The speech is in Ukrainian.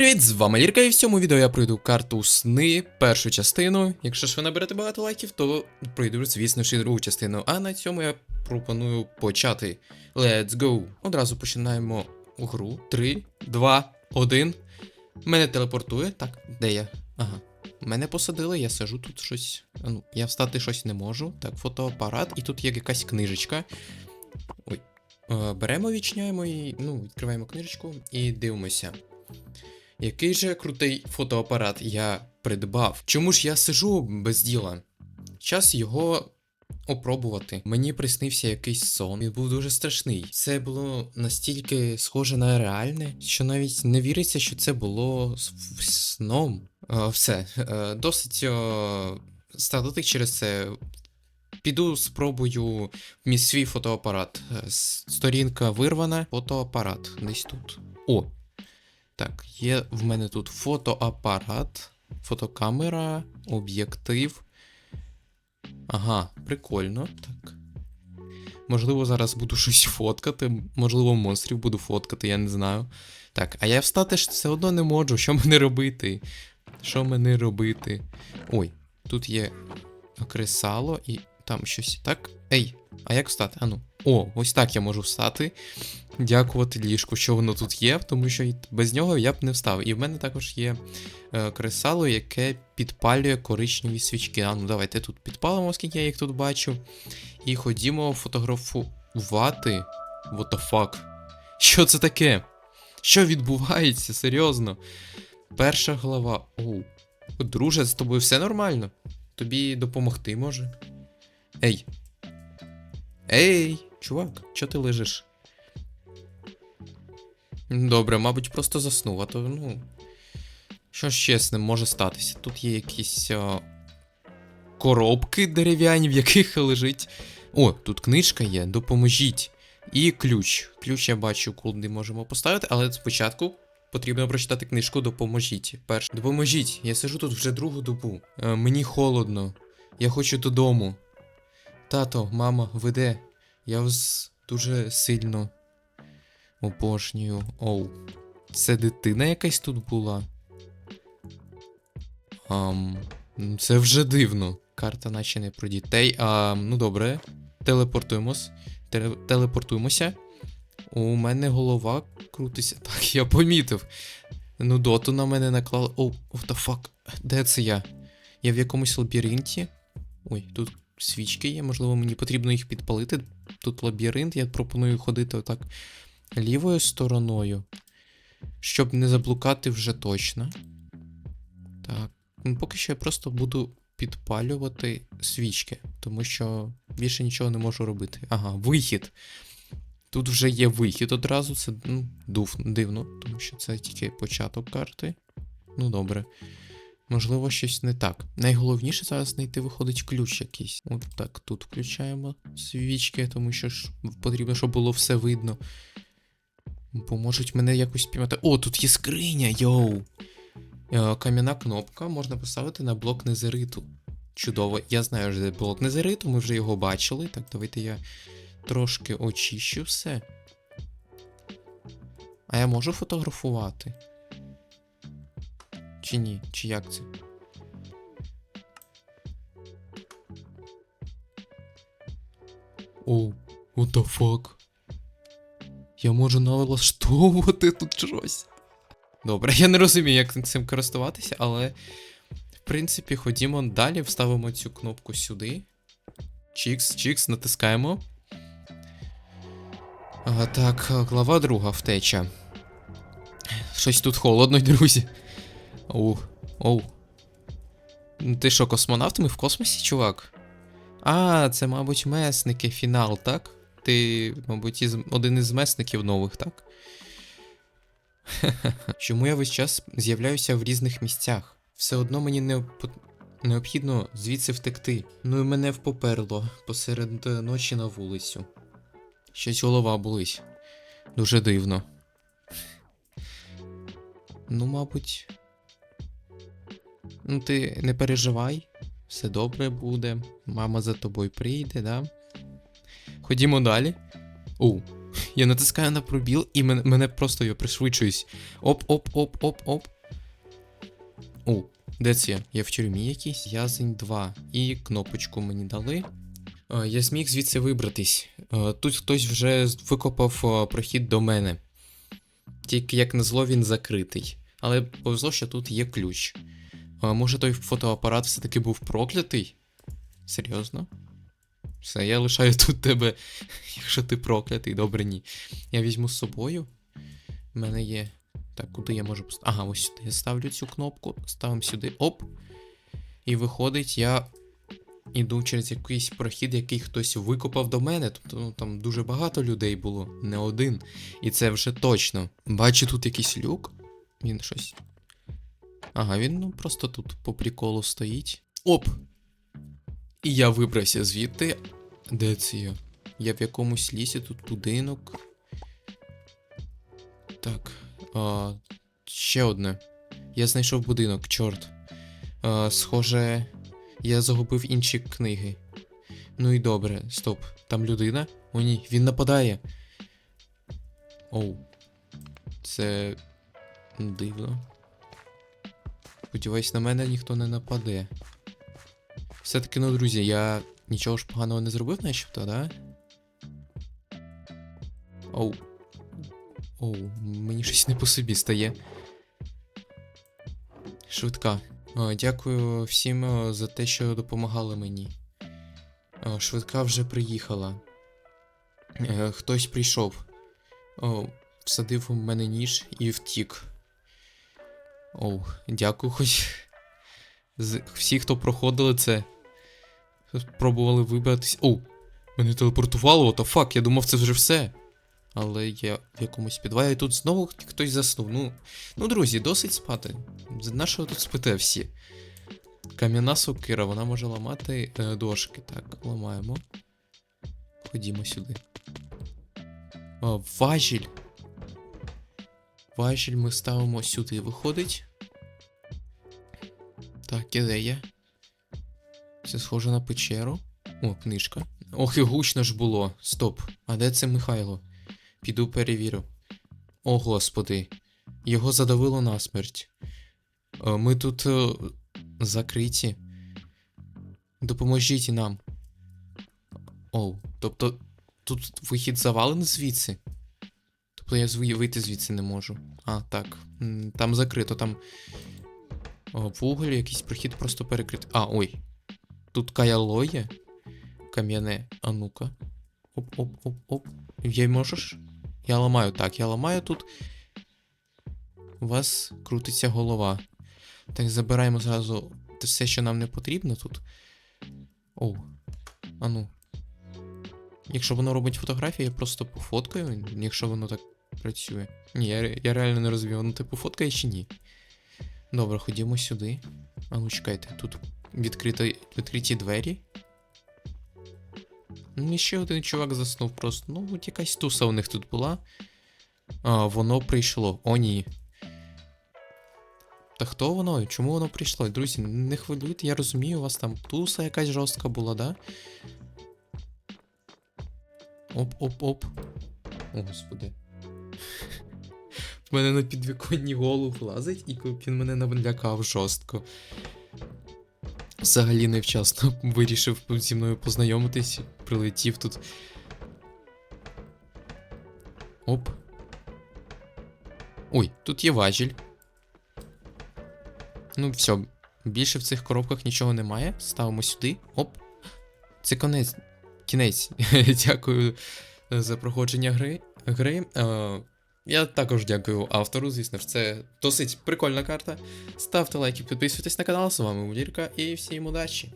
Привіт, з вами Лірка, і в цьому відео я пройду карту сни, першу частину. Якщо ж ви наберете багато лайків, то пройду, звісно і другу частину. А на цьому я пропоную почати. Let's go! Одразу починаємо гру. 3, 2, 1. Мене телепортує. Так, де я? Ага. Мене посадили, я сижу тут щось. Ну, я встати щось не можу. Так, фотоапарат, і тут є якась книжечка. Ой. Е, Беремо, відчиняємо і. Ну, відкриваємо книжечку і дивимося. Який же крутий фотоапарат я придбав. Чому ж я сижу без діла? Час його опробувати. Мені приснився якийсь сон. Він був дуже страшний. Це було настільки схоже на реальне, що навіть не віриться, що це було сном. Е, все, е, досить страдати через це. Піду спробую мій свій фотоапарат. Е, Сторінка вирвана, фотоапарат десь тут. О, так, є в мене тут фотоапарат, фотокамера, об'єктив. Ага, прикольно. Так. Можливо, зараз буду щось фоткати, можливо, монстрів буду фоткати, я не знаю. Так, а я встати ж все одно не можу. Що мені робити? Що мені робити? Ой, тут є кресало і там щось. Так? Ей, а як встати? Ану. О, ось так я можу встати дякувати ліжку, що воно тут є, тому що без нього я б не встав. І в мене також є е, кресало, яке підпалює коричневі свічки. А ну давайте тут підпалимо, оскільки я їх тут бачу. І ходімо фотографувати. What the fuck? Що це таке? Що відбувається? Серйозно? Перша глава. Оу. Друже, з тобою все нормально? Тобі допомогти може? Ей. Ей, чувак, чого ти лежиш? Добре, мабуть, просто заснув, а то, ну. Що ж чесно, може статися? Тут є якісь а, коробки дерев'яні, в яких лежить. О, тут книжка є, допоможіть. І ключ. Ключ я бачу, куди можемо поставити, але спочатку потрібно прочитати книжку Допоможіть. Перш. Допоможіть, я сижу тут вже другу добу. Е, мені холодно. Я хочу додому. Тато, мама, ви де? Я вас дуже сильно обожнюю. Оу. Це дитина якась тут була. Ам, це вже дивно. Карта наче не про дітей. А, ну добре. Телепортуємось. Теле- телепортуємося. У мене голова крутиться. Так, я помітив. Ну, доту на мене наклали. Оу, what the fuck? Де це я? Я в якомусь лабіринті. Ой, тут свічки є, можливо, мені потрібно їх підпалити. Тут лабіринт, я пропоную ходити отак лівою стороною. Щоб не заблукати вже точно. Так. Ну, поки що я просто буду підпалювати свічки, тому що більше нічого не можу робити. Ага, вихід. Тут вже є вихід одразу, це ну, дивно, тому що це тільки початок карти. Ну добре. Можливо, щось не так. Найголовніше зараз знайти виходить ключ якийсь. От так, тут включаємо свічки, тому що ж потрібно, щоб було все видно. Поможуть мене якось спіймати. О, тут є скриня, йоу! Е, Кам'яна кнопка можна поставити на блок незериту. Чудово. Я знаю, де блок незериту, ми вже його бачили. Так, давайте я трошки очищу все. А я можу фотографувати? Чи ні? Чи як це? Оу, what the fuck? Я можу налаштовувати тут щось. Добре, я не розумію, як цим користуватися, але в принципі ходімо далі, вставимо цю кнопку сюди. Чікс, чікс, натискаємо. А, так, глава друга втеча. Щось тут холодно, друзі. Оу, оу. Ну, Ти що, космонавт? Ми в космосі, чувак? А, це, мабуть, месники фінал, так? Ти, мабуть, із, один із месників нових, так? Чому я весь час з'являюся в різних місцях? Все одно мені необ... необхідно звідси втекти. Ну і мене впоперло посеред е, ночі на вулицю. Щось голова болить. Дуже дивно. Ну, мабуть. Ну, ти не переживай, все добре буде. Мама за тобою прийде, да? Ходімо далі. О, Я натискаю на пробіл і мене, мене просто я пришвидшуюсь. Оп-оп-оп-оп-оп. О, де це я? В тюрмі якійсь? Язень 2. І кнопочку мені дали. Я зміг звідси вибратись. Тут хтось вже викопав прохід до мене. Тільки як назло він закритий. Але повезло, що тут є ключ. А, може той фотоапарат все-таки був проклятий? Серйозно? Все, я лишаю тут тебе, якщо ти проклятий, добре ні. Я візьму з собою. У мене є. Так, куди я можу поставити? Ага, ось сюди я ставлю цю кнопку, ставимо сюди. Оп. І виходить, я іду через якийсь прохід, який хтось викопав до мене. Тобто ну, там дуже багато людей було, не один. І це вже точно. Бачу тут якийсь люк. Він щось. Ага, він ну просто тут по приколу стоїть. Оп! І я вибрався звідти. Де це я? Я в якомусь лісі, тут будинок. Так. А, ще одне. Я знайшов будинок, чорт. А, схоже, я загубив інші книги. Ну і добре, стоп. Там людина? О, ні, він нападає. Оу. Це дивно. Сподіваюсь, на мене ніхто не нападе. Все-таки, ну, друзі, я нічого ж поганого не зробив, начебто, да? Оу. Оу, мені щось не по собі стає. Швидка. О, дякую всім за те, що допомагали мені. О, швидка вже приїхала. Е, хтось прийшов. О, всадив у мене ніж і втік. Оу, дякую, хоч. Всі, хто проходили це, спробували вибратись. Оу, мене телепортувало, what the fuck, я думав, це вже все. Але я в якомусь підвалі тут знову хтось заснув. Ну, ну друзі, досить спати. Нашого тут спите всі. Кам'яна сокира, вона може ламати е, дошки. Так, ламаємо. Ходімо сюди. О, важіль. Важіль ми ставимо сюди, виходить. Так, ідея. Це схоже на печеру. О, книжка. Ох, і гучно ж було. Стоп. А де це Михайло? Піду перевірю. О, господи. Його задавило насмерть. Е, Ми тут е, закриті. Допоможіть нам. Оу, тобто тут вихід завалений звідси. Тобто я вийти звідси не можу. А, так. Там закрито, там. О, вуголь, якийсь прохід просто перекритий. А, ой. Тут каяло є. Кам'яне. А ну-ка. Оп-оп-оп-оп. Я можеш? Я ламаю. Так, я ламаю тут. У вас крутиться голова. Так, забираємо зразу все, що нам не потрібно тут. Оу. А ну. Якщо воно робить фотографії, я просто пофоткаю, якщо воно так працює. Ні, я, я реально не розумію, воно типу фоткає чи ні. Добре, ходімо сюди. А ну чекайте, тут відкриті, відкриті двері. Ну, і ще один чувак заснув просто. Ну, от якась туса у них тут була. А, воно прийшло. О, ні. Та хто воно? Чому воно прийшло? Друзі, не хвилюйте, я розумію, у вас там туса якась жорстка була, да? Оп-оп-оп. О, господи. В мене на підвіконні голуб лазить, і він мене налякав жорстко. Взагалі невчасно вирішив зі мною познайомитись, прилетів тут. Оп. Ой, тут є важіль. Ну, все, більше в цих коробках нічого немає. Ставимо сюди. Оп. Це конець. Кінець. Дякую за проходження гри. гри. Е, я також дякую автору, звісно ж, це досить прикольна карта. Ставте лайки, підписуйтесь на канал. З вами Мудірка і всім удачі!